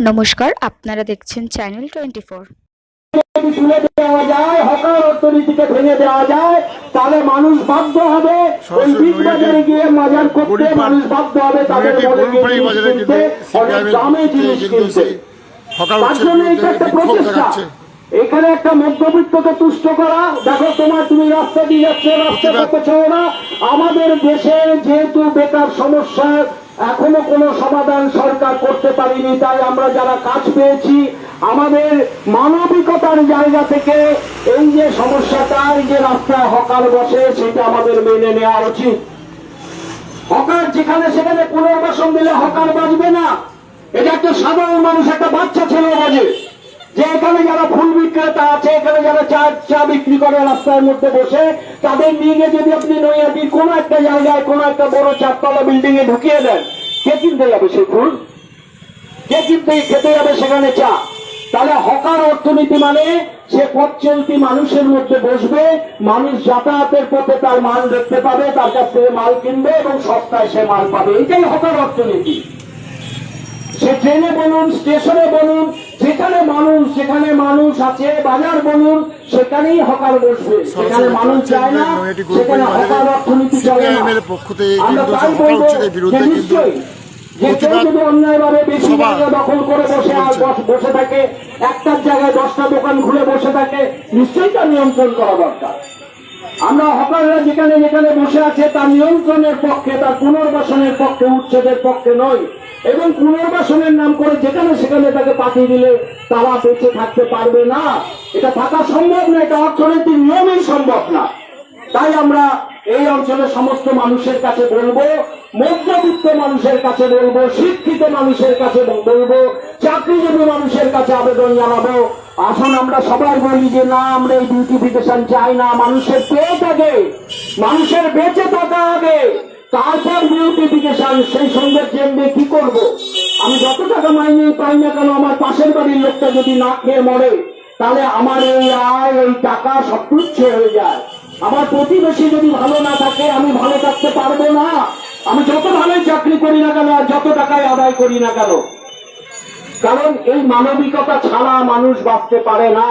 নমস্কার, আপনারা দেখছেন চ্যানেল টোয়েন্টি ফোর তুলে দেওয়া যায় দেওয়া যায় তাহলে মানুষ হবে ওই গিয়ে করতে মানুষ হবে এটা একটা প্রচেষ্টা এখানে একটা মধ্যবিত্তকে তুষ্ট করা দেখো তোমার তুমি রাস্তা দিয়ে যাচ্ছ রাস্তা। করতে না আমাদের দেশে যেহেতু বেকার সমস্যা এখনও কোনো সমাধান সরকার করতে পারিনি, তাই আমরা যারা কাজ পেয়েছি, আমাদের মানবিকতার জায়গা থেকে এই যে সমস্যাটা এই যে রাস্তায় হকার বসে, সেটা আমাদের মেনে নেওয়া উচিত। হকার যেখানে সেখানে পুনর্বাসন দিলে হকার বাজবে না। এটা একটা সাধারণ মানুষ, একটা বাচ্চা ছেলে বাজে যে এখানে যারা ফুল বিক্রেতা আছে, এখানে যারা চা চা বিক্রি করে রাস্তার মধ্যে বসে, তাদের নিয়ে যদি আপনি নৈয়াটির কোনো একটা জায়গায় কোনো একটা বড় চারতলা বিল্ডিং এ ঢুকিয়ে দেন কে কিনতে যাবে সেই ফুল কে কিনতে খেতে যাবে সেখানে চা? তাহলে হকার অর্থনীতি মানে সে পথ চলতি মানুষের মধ্যে বসবে, মানুষ যাতায়াতের পথে তার মাল দেখতে পাবে, তার কাছ থেকে মাল কিনবে এবং সস্তায় সে মাল পাবে। এটাই হকার অর্থনীতি। সে ট্রেনে বলুন, স্টেশনে বলুন, যেখানে মানুষ যেখানে মানুষ আছে, বাজার বলুন সেখানেই হকার বসবে সেখানে মানুষ যায় না সেখানে হকার অর্থনীতি চলে না। CPIM এর পক্ষ থেকে আমরা তাই বলব যে নিশ্চয়ই যে কেউ যদি অন্যায়ভাবে বেশি জায়গা দখল করে বসে বসে থাকে একটার জায়গায় দশটা দোকান বসে থাকে নিশ্চয়ই তার নিয়ন্ত্রণ করা দরকার। আমরা হকাররা যেখানে যেখানে বসে আছে তার নিয়ন্ত্রণের পক্ষে তার পুনর্বাসনের পক্ষে উচ্ছেদের পক্ষে নয়। এবং পুনর্বাসনের নাম করে যেখানে সেখানে তাকে পাঠিয়ে দিলে তারা বেঁচে থাকতে পারবে না। এটা থাকা সম্ভব না, এটা অর্থনৈতিক নিয়মেই সম্ভব না। তাই আমরা এই অঞ্চলের সমস্ত মানুষের কাছে বলব, মধ্যবিত্ত মানুষের কাছে বলব, শিক্ষিত মানুষের কাছে বলব, চাকরিজীবী মানুষের কাছে আবেদন জানাব। আসুন আমরা সবাই বলি যে, না, আমরা এই বিউটিফিকেশন চাই না। মানুষের পেয়ে থাকে মানুষের বেঁচে থাকা আগে। তারপর বিউটিফিকেশন সেই সৌন্দর্য নিয়ে কি করব? আমি যত টাকা মাইনে পাই না কেন, আমার পাশের বাড়ির লোকটা যদি না খেয়ে মরে, তাহলে আমার এই আয়, এই টাকা সব তুচ্ছ হয়ে যায়। আমার প্রতিবেশী যদি ভালো না থাকে, আমি ভালো থাকতে পারব না। আমি যত ভালোই চাকরি করি না কেন, আর যত টাকায় আদায় করি না কেন। কারণ এই মানবিকতা ছাড়া মানুষ বাঁচতে পারে না।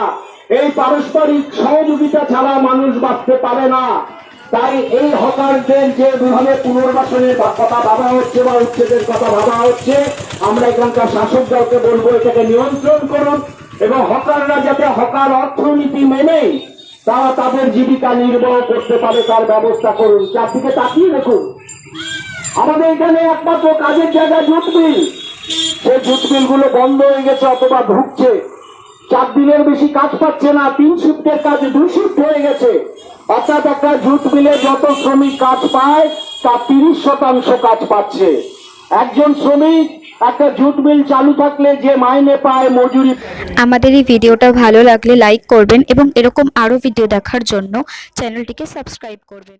এই পারস্পরিক সহযোগিতা ছাড়া মানুষ বাঁচতে পারে না। তাই এই হকারদের যে বিভাগে পুনর্বাসনের কথা ভাবা হচ্ছে বা উচ্ছেদের কথা ভাবা হচ্ছে, আমরা এখানকার শাসক দলকে বলব এটাকে নিয়ন্ত্রণ করুন এবং হকাররা যাতে হকার অর্থনীতি মেনে তারা তাদের জীবিকা নির্বাহ করতে পারে, তার ব্যবস্থা করুন। চারদিকে তাকিয়ে দেখুন। আমাদের এখানে একমাত্র কাজের জায়গা জুট মিল সেই জুট মিলগুলো বন্ধ হয়ে গেছে অথবা ঢুকছে। চার দিনের বেশি কাজ পাচ্ছে না, তিন শিফটের কাজ দুই শিফট হয়ে গেছে। অর্থাৎ একটা জুট মিলে যত শ্রমিক কাজ পায় তা তিরিশ শতাংশ কাজ পাচ্ছে। একজন শ্রমিক, একটা জুট মিল চালু থাকলে যে মাইনে পায় মজুরি। আমাদের এই ভিডিওটা ভালো লাগলে লাইক করবেন এবং এরকম আরও ভিডিও দেখার জন্য চ্যানেলটিকে সাবস্ক্রাইব করবেন।